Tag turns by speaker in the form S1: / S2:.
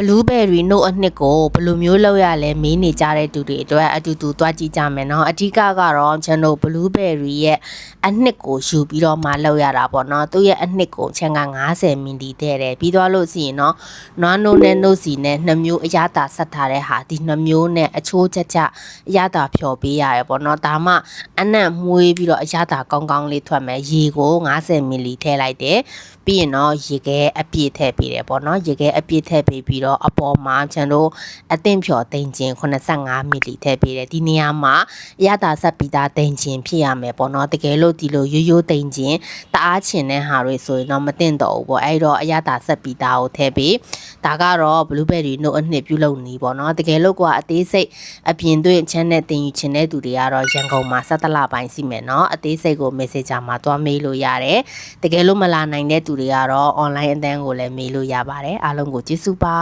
S1: blue berry note အနှစ်ကိုဘယ်လိုမျိုးလောက်ရလဲမေးနေကြတဲ့သူတွေအတွက်အတူတူသွားကြည့်ကြမယ်နော်အဓိကကတော့ကျွန်တော် blue berry ရဲ့အနှစ်ကိုယူပြီးတော့မှလောက်ရတာပေါ့နော်သူ့ရဲ့အနှစ်ကိုချန်က90မီလီတဲ့တယ်ပြီးသွားလို့ရှိရင်နော်နွားနိုးနဲ့နှုတ်စီနဲ့နှမျိုးအရသာဆက်ထားတဲ့ဟာဒီနှမျိုးနဲ့အချိုးချက်ချက်အရသာဖျော်ပေးရတယ်ပေါ့နော်ဒါမှအနံ့မွေးပြီးတော့အရသာကောင်းကောင်းလေးထွက်မယ်ရေကို90မီလီထည့်လိုက်တယ်ပြီးရင်တော့ရေခဲအပြည့်ထည့်ပေးတယ်ပေါ့နော်ရေခဲအပြည့်ထည့်ပေးပြီးတော့တော့အပေါ်မှာကျွန်တို့အသင့်ဖြော်တင်ချင်း85မီလီထည့်ပေးတယ်ဒီနေရာမှာအရသာဆက်ပြီးသားတင်ချင်းဖြစ်ရမယ်ပေါ့နော်တကယ်လို့ဒီလိုရိုးရိုးတင်ချင်းတအားချင်တဲ့ဟာတွေဆိုရင်တော့မသင့်တော့ဘူးပေါ့အဲ့တော့အရသာဆက်ပြီးသားကိုထည့်ပေးဒါကတော့ဘလူးဘယ်ရီနှုတ်အနှစ်ပြုလုပ်နေပေါ့နော်တကယ်လို့ကအသေးစိတ်အပြင်သွင်းချမ်းနဲ့တင်ယူချင်တဲ့သူတွေကတော့ရန်ကုန်မှာဆက်တလပိုင်းရှိမယ်နော်အသေးစိတ်ကို Messenger မှာတွားမေးလို့ရတယ်တကယ်လို့မလာနိုင်တဲ့သူတွေကတော့ online အတန်းကိုလည်းမေးလို့ရပါတယ်အားလုံးကိုကျေးဇူးပါ